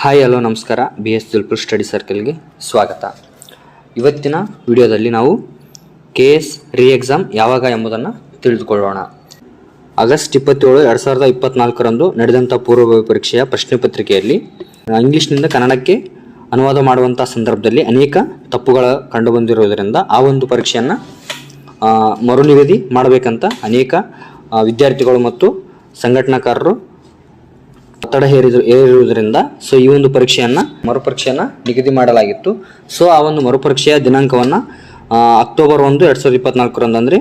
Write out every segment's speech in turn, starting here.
Hi, hello, ನಮಸ್ಕಾರ. B S Dulpur study ಸರ್ಕಲ್ಗೆ ಸ್ವಾಗತ. ಇವತ್ತಿನ ವಿಡಿಯೋದಲ್ಲಿ ನಾವು ಕೆ ಎಸ್ ರಿ ಎಕ್ಸಾಮ್ ಯಾವಾಗ ಎಂಬುದನ್ನು ತಿಳಿದುಕೊಳ್ಳೋಣ. ಆಗಸ್ಟ್ ಇಪ್ಪತ್ತೇಳು, ಎರಡು ಸಾವಿರದ ಇಪ್ಪತ್ನಾಲ್ಕರಂದು ನಡೆದಂಥ ಪೂರ್ವಭಾವಿ ಪರೀಕ್ಷೆಯ ಪ್ರಶ್ನೆ ಪತ್ರಿಕೆಯಲ್ಲಿ ಇಂಗ್ಲೀಷ್ನಿಂದ ಕನ್ನಡಕ್ಕೆ ಅನುವಾದ ಮಾಡುವಂಥ ಸಂದರ್ಭದಲ್ಲಿ ಅನೇಕ ತಪ್ಪುಗಳು ಕಂಡುಬಂದಿರುವುದರಿಂದ ಆ ಒಂದು ಪರೀಕ್ಷೆಯನ್ನು ಮರುನಿಗದಿ ಮಾಡಬೇಕಂತ ಅನೇಕ ವಿದ್ಯಾರ್ಥಿಗಳು ಮತ್ತು ಸಂಘಟನಾಕಾರರು ಒತ್ತಡ ಹೇರಿದ್ರು ಏರಿರುವುದರಿಂದ ಸೊ ಈ ಒಂದು ಪರೀಕ್ಷೆಯನ್ನ ಮರುಪರೀಕ್ಷೆಯನ್ನು ನಿಗದಿ ಮಾಡಲಾಗಿತ್ತು. ಸೊ ಆ ಒಂದು ಮರುಪರೀಕ್ಷೆಯ ದಿನಾಂಕವನ್ನ ಅಕ್ಟೋಬರ್ ಒಂದು ಎರಡು ಸಾವಿರದ ಇಪ್ಪತ್ನಾಲ್ಕರಂದ್ರೆ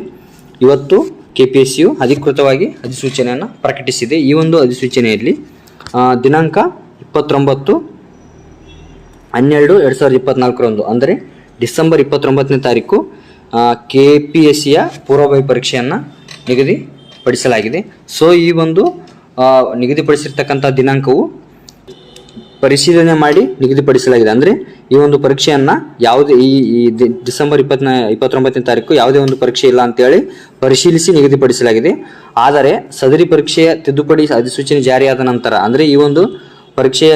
ಇವತ್ತು ಕೆ ಪಿ ಎಸ್ ಸಿಯು ಅಧಿಕೃತವಾಗಿ ಅಧಿಸೂಚನೆಯನ್ನು ಪ್ರಕಟಿಸಿದೆ. ಈ ಒಂದು ಅಧಿಸೂಚನೆಯಲ್ಲಿ ದಿನಾಂಕ ಇಪ್ಪತ್ತೊಂಬತ್ತು ಹನ್ನೆರಡು ಎರಡು ಸಾವಿರದ ಇಪ್ಪತ್ನಾಲ್ಕರಂದು, ಅಂದರೆ ಡಿಸೆಂಬರ್ ಇಪ್ಪತ್ತೊಂಬತ್ತನೇ ತಾರೀಕು ಕೆ ಪಿ ಎಸ್ ಸಿಯ ಪೂರ್ವಭಾವಿ ಪರೀಕ್ಷೆಯನ್ನು ನಿಗದಿಪಡಿಸಲಾಗಿದೆ. ಸೊ ಈ ಒಂದು ನಿಗದಿಪಡಿಸಿರ್ತಕ್ಕಂಥ ದಿನಾಂಕವು ಪರಿಶೀಲನೆ ಮಾಡಿ ನಿಗದಿಪಡಿಸಲಾಗಿದೆ. ಅಂದರೆ ಈ ಒಂದು ಪರೀಕ್ಷೆಯನ್ನು ಯಾವುದೇ ಈ ಡಿಸೆಂಬರ್ ಇಪ್ಪತ್ನ, ಇಪ್ಪತ್ತೊಂಬತ್ತನೇ ತಾರೀಕು ಯಾವುದೇ ಒಂದು ಪರೀಕ್ಷೆ ಇಲ್ಲ ಅಂತೇಳಿ ಪರಿಶೀಲಿಸಿ ನಿಗದಿಪಡಿಸಲಾಗಿದೆ. ಆದರೆ ಸದರಿ ಪರೀಕ್ಷೆಯ ತಿದ್ದುಪಡಿ ಅಧಿಸೂಚನೆ ಜಾರಿಯಾದ ನಂತರ, ಅಂದರೆ ಈ ಒಂದು ಪರೀಕ್ಷೆಯ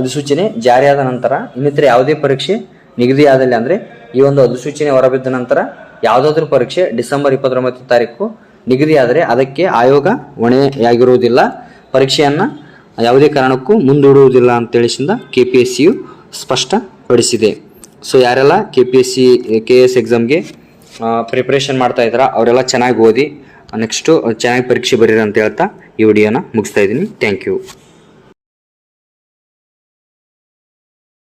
ಅಧಿಸೂಚನೆ ಜಾರಿಯಾದ ನಂತರ ಇನ್ನಿತರ ಯಾವುದೇ ಪರೀಕ್ಷೆ ನಿಗದಿಯಾದಲ್ಲಿ, ಅಂದರೆ ಈ ಒಂದು ಅಧಿಸೂಚನೆ ಹೊರಬಿದ್ದ ನಂತರ ಯಾವುದಾದ್ರೂ ಪರೀಕ್ಷೆ ಡಿಸೆಂಬರ್ ಇಪ್ಪತ್ತೊಂಬತ್ತನೇ ತಾರೀಕು ನಿಗದಿಯಾದರೆ ಅದಕ್ಕೆ ಆಯೋಗ ಹೊಣೆಯಾಗಿರುವುದಿಲ್ಲ. ಪರೀಕ್ಷೆಯನ್ನು ಯಾವುದೇ ಕಾರಣಕ್ಕೂ ಮುಂದೂಡುವುದಿಲ್ಲ ಅಂತೇಳಿಸಿಂದ ಕೆ ಪಿ ಎಸ್ ಸಿಯು ಸ್ಪಷ್ಟಪಡಿಸಿದೆ. ಸೊ ಯಾರೆಲ್ಲ K P S C K S ಎಕ್ಸಾಮ್ಗೆ ಪ್ರಿಪ್ರೇಷನ್ ಮಾಡ್ತಾ ಇದ್ದಾರಾ ಅವರೆಲ್ಲ ಚೆನ್ನಾಗಿ ಓದಿ ನೆಕ್ಸ್ಟು ಚೆನ್ನಾಗಿ ಪರೀಕ್ಷೆ ಬರೀರಿ ಅಂತ ಹೇಳ್ತಾ ಈ ವಿಡಿಯೋನ ಮುಗಿಸ್ತಾ ಇದ್ದೀನಿ. Thank you